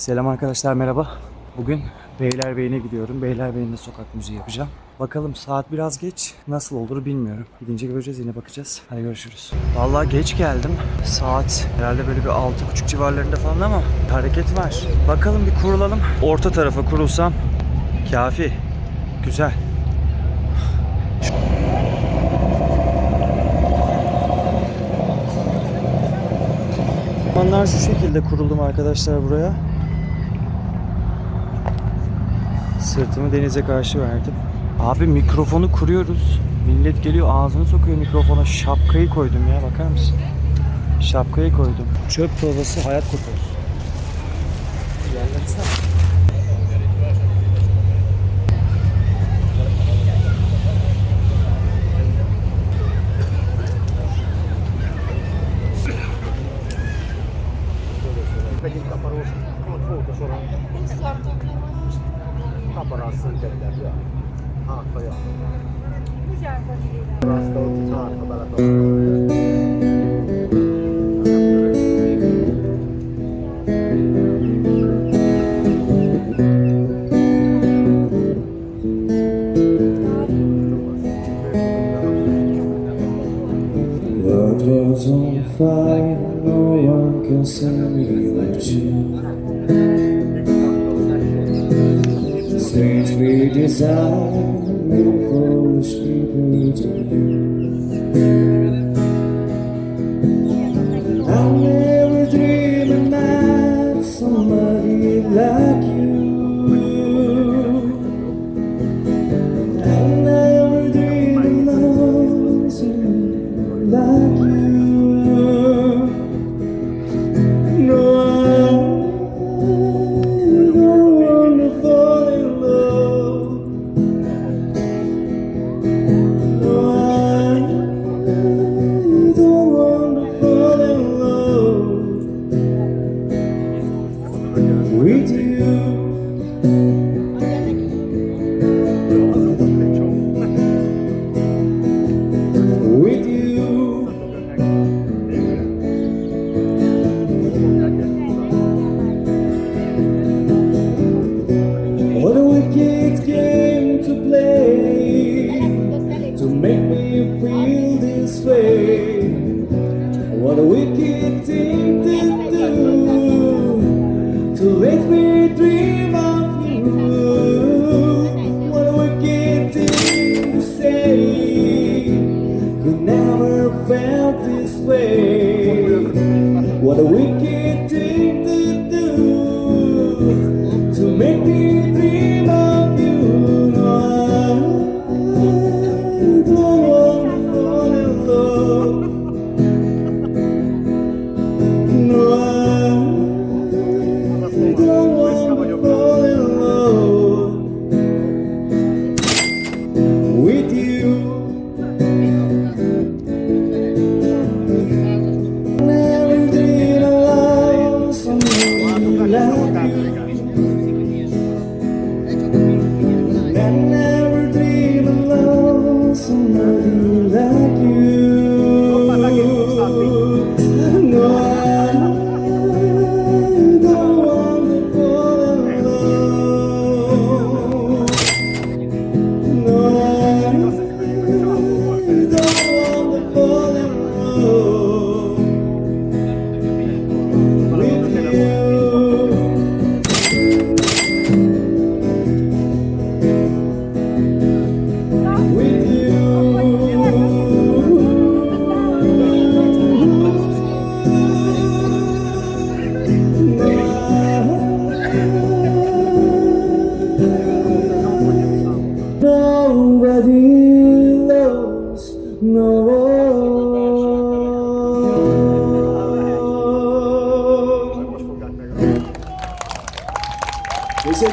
Selam arkadaşlar merhaba. Bugün Beylerbeyi'ne gidiyorum. Beylerbeyi'nde sokak müziği yapacağım. Bakalım saat biraz geç. Nasıl olur bilmiyorum. Gidince göreceğiz yine bakacağız. Hadi görüşürüz. Vallahi geç geldim. Saat herhalde böyle bir 6.30 civarlarında falan ama hareket var. Bakalım bir kurulalım. Orta tarafa kurulsam kafi. Güzel. Şu şekilde kuruldum arkadaşlar buraya. Sırtımı denize karşı verdim. Abi mikrofonu kuruyoruz. Millet geliyor ağzını sokuyor mikrofona. Şapkayı koydum ya bakar mısın? Şapkayı koydum. Çöp torbası hayat kurtarır. Yerlersene. Mekin kaparos, 看不到时间的表，啊，可以。不想说你。把手机插，他把那手。to you. This way. What a wicked never dreamed of love somebody like you.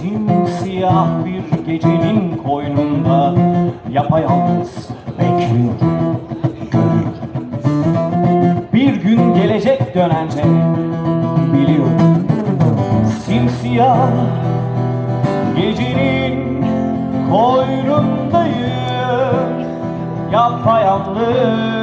Simsiyah bir gecenin koynunda Yapayalnız bekliyorum, görüyorum Bir gün gelecek dönence biliyorum Simsiyah gecenin koynundayım. Yapayalnız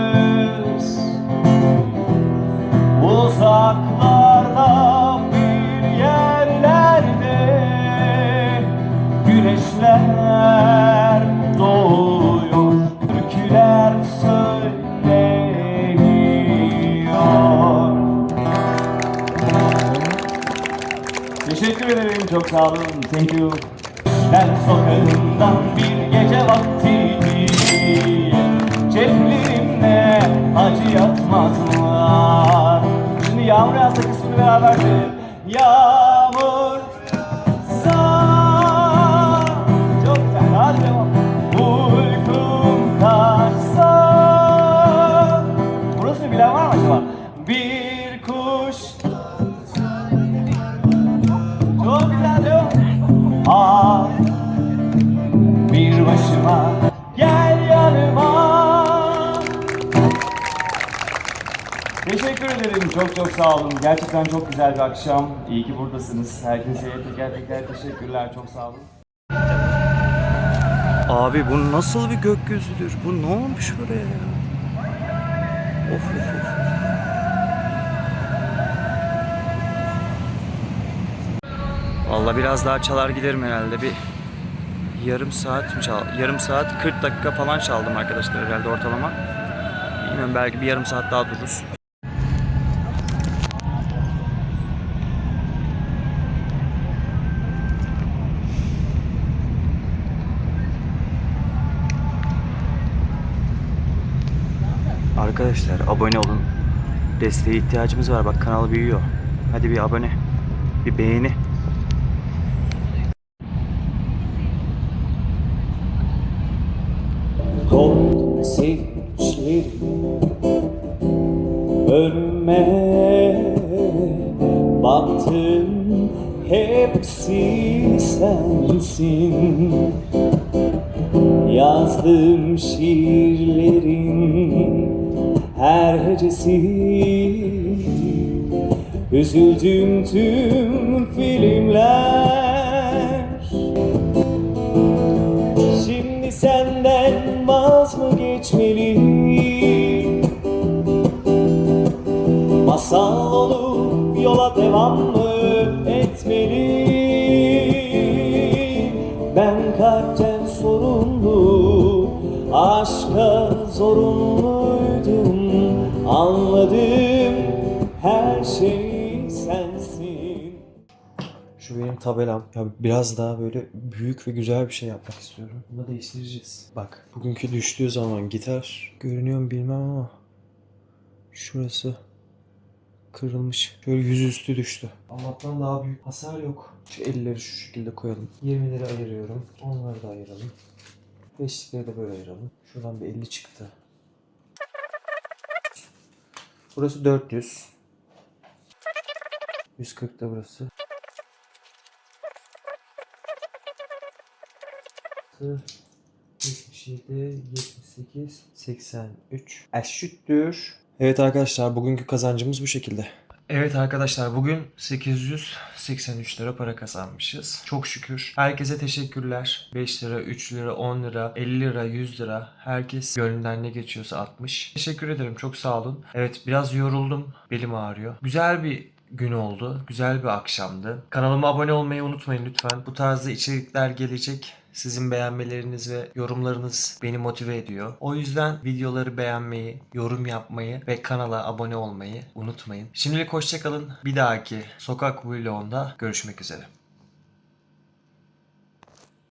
Teşekkür ederim çok sağ olun. Thank you. Ben sokağından bir gece vakti Ceplerimde acı yatmazlar. Şimdi yağmur yağsa kısmını beraber söyleyelim Yağmur Çok çok sağ olun. Gerçekten çok güzel bir akşam. İyi ki buradasınız. Herkese teker teker teşekkürler. Çok sağ olun. Abi bu nasıl bir gökyüzüdür? Bu ne olmuş buraya ya? Of of of. Vallahi biraz daha çalar giderim herhalde bir yarım saat mi çal yarım saat 40 dakika falan çaldım arkadaşlar herhalde ortalama. Bilmiyorum belki bir yarım saat daha dururuz. Arkadaşlar abone olun. Desteğe ihtiyacımız var. Bak kanal büyüyor. Hadi bir abone. Bir beğeni. Önüme Baktım hepsi sensin Yazdım şiirlerin her hecesi. Üzüldüm tüm filmler. Şimdi senden vaz mı geçmeli? Masal olup yola devam mı Anladım her şey sensin Şu benim tabelam. Ya biraz daha böyle büyük ve güzel bir şey yapmak istiyorum. Bunu değiştireceğiz. Bak bugünkü düştüğü zaman gitar görünüyor mu bilmem ama şurası kırılmış. Şöyle yüzüstü düştü. Allah'tan daha büyük hasar yok. Şu elleri şu şekilde koyalım. 20'leri ayırıyorum. Onları da ayıralım. Beşlikleri de böyle ayıralım. Şuradan bir 50 çıktı. Burası 400. 140 da burası. 77, 78, 83. Eşittir. Evet arkadaşlar bugünkü kazancımız bu şekilde. Evet arkadaşlar bugün 883 lira para kazanmışız. Çok şükür. Herkese teşekkürler. 5 lira, 3 lira, 10 lira, 50 lira, 100 lira. Herkes gönlünden ne geçiyorsa atmış. Teşekkür ederim. Çok sağ olun. Evet biraz yoruldum. Belim ağrıyor. Güzel bir gün oldu. Güzel bir akşamdı. Kanalıma abone olmayı unutmayın lütfen. Bu tarzda içerikler gelecek. Sizin beğenmeleriniz ve yorumlarınız beni motive ediyor. O yüzden videoları beğenmeyi, yorum yapmayı ve kanala abone olmayı unutmayın. Şimdilik hoşçakalın. Bir dahaki sokak vlogunda görüşmek üzere.